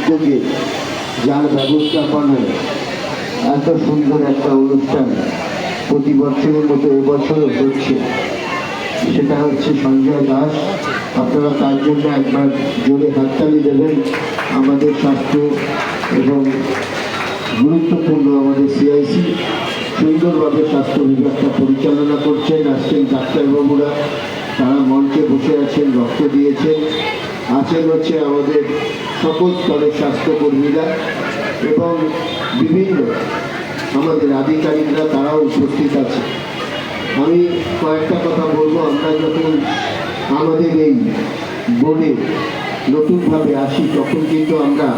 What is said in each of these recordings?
উদ্যোগে যার ব্যবস্থাপনায় এত সুন্দর একটা অনুষ্ঠান প্রতি বছরের মতো এবছরও হচ্ছে। সেটা হচ্ছে সঞ্জয় দাস। আপনারা তার জন্য একবার জোরে হাততালি দেবেন আমাদের স্বাস্থ্য এবং গুরুত্বপূর্ণ আমাদের সিআইসি সুন্দরভাবে স্বাস্থ্য বিভাগটা পরিচালনা করছেন, আসছেন ডাক্তারবাবুরা। তারা মঞ্চে বসে আছেন, রক্ত দিয়েছেন। আছেন হচ্ছে আমাদের সকল স্তরের স্বাস্থ্যকর্মীরা এবং বিভিন্ন আমাদের আধিকারিকরা, তারাও উপস্থিত আছে। আমি কয়েকটা কথা বলব। আমরা যখন আমাদের এই বোর্ডে নতুনভাবে আসি, তখন কিন্তু আমরা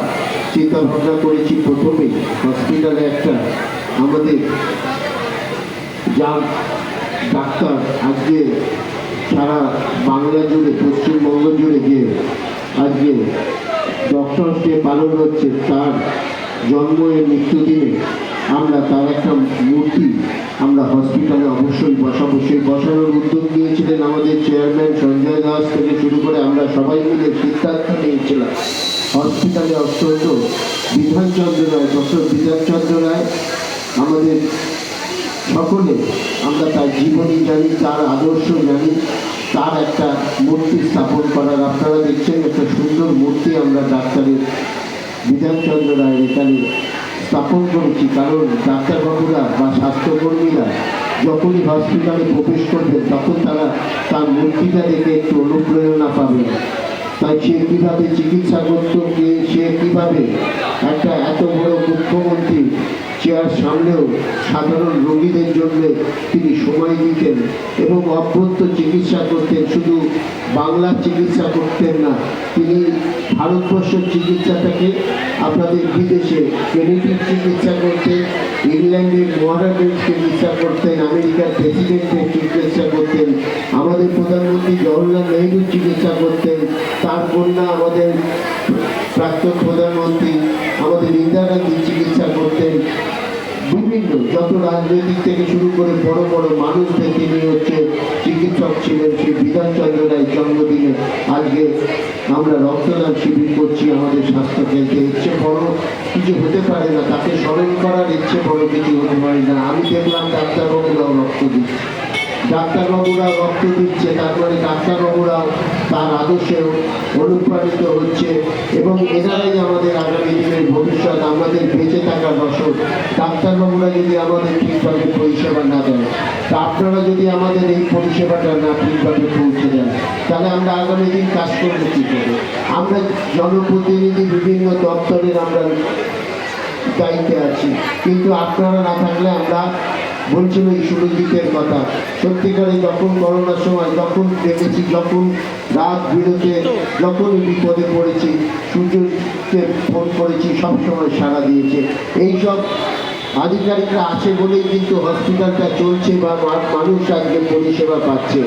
চিন্তা ভাবনা করেছি প্রথমে হসপিটালে একটা আমাদের যা ডাক্তার আজকে সারা বাংলা জুড়ে, পশ্চিমবঙ্গ জুড়ে যে আজকে ডক্টরস ডে পালন হচ্ছে, তার জন্ম এর মৃত্যুদিনে আমরা তার একটা মূর্তি আমরা হসপিটালে অবশ্যই বসাবো। সেই বসানোর উদ্যোগ নিয়েছিলেন আমাদের চেয়ারম্যান সঞ্জয় দাস থেকে শুরু করে আমরা সবাই মিলে সিদ্ধান্ত নিয়েছিলাম। হসপিটালে অত্যন্ত বিধানচন্দ্র রায় ডক্টর বিধানচন্দ্র রায়, আমাদের সকলে আমরা তার জীবনী জানি, তার আদর্শ জানি, তার একটা মূর্তি স্থাপন করার। আপনারা দেখছেন একটা সুন্দর মূর্তি আমরা ডাক্তারের, বিধানচন্দ্র রায়ের এখানে স্থাপন করেছি। কারণ ডাক্তারবাবুরা বা স্বাস্থ্যকর্মীরা যখনই হসপিটালে প্রবেশ করবেন, তখন তারা তার মূর্তিটা দেখে একটু অনুপ্রেরণা পাবেন তাই সে কীভাবে চিকিৎসা করত সে কীভাবে একটা এত বড় মুখ্যমন্ত্রী চেয়ার সামনেও সাধারণ রোগীদের জন্য তিনি সময় দিতেন এবং অভ্যন্ত চিকিৎসা করতেন। শুধু বাংলার চিকিৎসা করতেন না, তিনি ভারতবর্ষের চিকিৎসাটাকে আপনাদের বিদেশে কেনেডির চিকিৎসা করতেন, ইংল্যান্ডের মহারাজের চিকিৎসা করতেন, আমেরিকার প্রেসিডেন্টের চিকিৎসা করতেন, আমাদের প্রধানমন্ত্রী জওহরলাল নেহরুর চিকিৎসা করতেন, তার কন্যা আমাদের প্রাক্তন প্রধানমন্ত্রী যত রাজনৈতিক থেকে শুরু করে বড় বড় মানুষদের তিনি হচ্ছে চিকিৎসক ছিলেন সেই বিধানচন্দ্র রায়ের জন্মদিনে। আজকে আমরা রক্তদান শিবির করছি, আমাদের স্বাস্থ্য কেন্দ্রে ইচ্ছে বড় কিছু হতে পারে না, তাকে স্মরণ করার ইচ্ছে বড় কিছু হতে পারে না। আমি দেখলাম ডাক্তারবাবুরাও রক্ত দিচ্ছে। ডাক্তারবাবুরা রক্ত দিচ্ছে, তারপরে ডাক্তারবাবুরাও তার আদর্শে অনুপ্রাণিত হচ্ছে এবং এনারাই আমাদের আগামী দিনের ভবিষ্যৎ আমাদের বেঁচে থাকার রসদ ডাক্তারবাবুরা যদি আমাদের ঠিকভাবে পরিষেবা না দেয় তা আপনারা যদি আমাদের এই পরিষেবাটা না ঠিকভাবে পৌঁছে দেন তাহলে আমরা আগামী দিন কাজ করব কী করে? আমরা জনপ্রতিনিধি বিভিন্ন দপ্তরের আমরা দায়িত্বে আছি। কিন্তু আপনারা না থাকলে আমরা বলছিল এই সুরজিতের কথা। সত্যিকারে যখন করোনার সময়, যখন দেখেছি, যখন রাত বিরতে যখন বিপদে পড়েছি, সূর্যকে ফোন করেছি সব সময় সাড়া দিয়েছে। এইসব আধিকারিকরা আছে বলেই কিন্তু হসপিটালটা চলছে বা মানুষ আজকে পরিষেবা পাচ্ছে।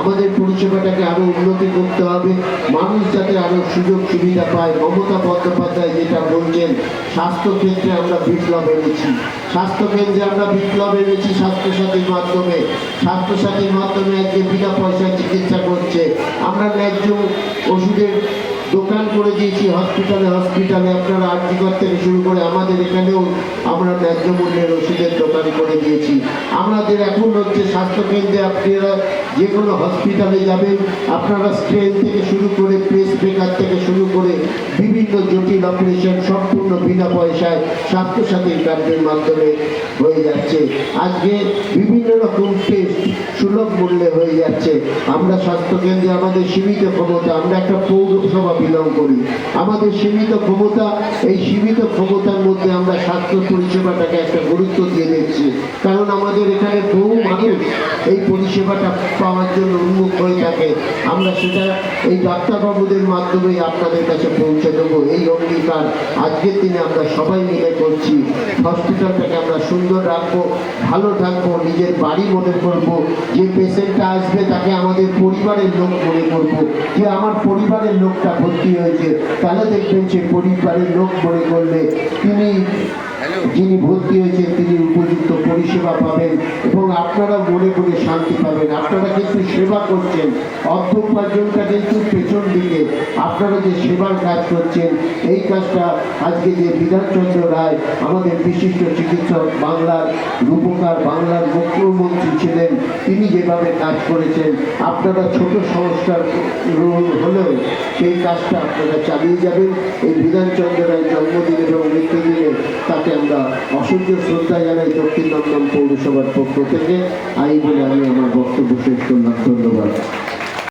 আমাদের পরিষেবাটাকে আরও উন্নতি করতে হবে। মানুষ যাতে আরও সুযোগ সুবিধা পায়। মমতা বন্দ্যোপাধ্যায় যেটা বলছেন স্বাস্থ্যক্ষেত্রে আমরা বিপ্লব এনেছি। স্বাস্থ্যকেন্দ্রে আমরা বিপ্লব এনেছি স্বাস্থ্যসাথীর মাধ্যমে। স্বাস্থ্যসাথীর মাধ্যমে আজকে বিনা পয়সায় চিকিৎসা করছে। আমরা ন্যায্য ওষুধের দোকান করে দিয়েছি হসপিটালে হসপিটালে আপনারা আর্থিকর থেকে শুরু করে আমাদের এখানেও আমরা ন্যায্য মূল্যের ওষুধের দোকান করে দিয়েছি। আমাদের এখন হচ্ছে স্বাস্থ্যকেন্দ্রে আপনারা যে কোনো হসপিটালে যাবেন, আপনারা স্ট্রেন থেকে শুরু করে প্রেস ব্রেকার থেকে শুরু করে বিভিন্ন জটিল অপারেশন সম্পূর্ণ বিনা পয়সায় স্বাস্থ্যসাথীর কার্ডের মাধ্যমে হয়ে যাচ্ছে। আজকে বিভিন্ন রকম টেস্ট সুলভ মূল্যে হয়ে যাচ্ছে। আমরা স্বাস্থ্যকেন্দ্রে আমাদের সীমিত ক্ষমতা, আমরা একটা পৌরসভা বিলং করি। আমাদের সীমিত ক্ষমতা, এই সীমিত ক্ষমতার মধ্যে আমরা স্বাস্থ্য পরিষেবাটাকে একটা গুরুত্ব দিয়ে দিচ্ছি। কারণ আমাদের এখানে বহু মানুষ এই পরিষেবাটা পাওয়ার জন্য থাকে আমরা সেটা এই ডাক্তারবাবুদের মাধ্যমেই আপনাদের কাছে পৌঁছে দেবো। এই অঙ্গীকার আজকের দিনে আমরা সবাই মিলে করছি। হসপিটালটাকে আমরা সুন্দর রাখব, ভালো থাকব, নিজের বাড়ি মনে করব, যে পেশেন্টটা আসবে তাকে আমাদের পরিবারের লোক মনে করব। যে আমার পরিবারের লোকটা ভর্তি হয়েছে, তাহলে দেখবেন সে পরিবারের লোক মনে করলে তিনি যিনি ভর্তি হয়েছেন তিনি উপযুক্ত পরিষেবা পাবেন এবং আপনারা মনে করে শান্তি পাবেন। আপনারা কিন্তু সেবা করছেন। অর্থ উপার্জনটা কিন্তু পেছন দিকে। আপনারা যে সেবার কাজ করছেন, এই কাজটা আজকে যে বিধানচন্দ্র রায়, আমাদের বিশিষ্ট চিকিৎসক বাংলার রূপকার, বাংলার মুখ্যমন্ত্রী ছিলেন, তিনি যেভাবে কাজ করেছেন, আপনারা ছোট সংস্কার হলেও সেই কাজটা আপনারা চালিয়ে যাবেন। এই বিধানচন্দ্র রায় জন্মদিন এবং মৃত্যুদিনে তাকে অসহ্য শ্রদ্ধা জানাই দক্ষিণ দমদম পৌরসভার পক্ষ থেকে। আই বলে আমি আমার বক্তব্য শেষ করলাম। ধন্যবাদ।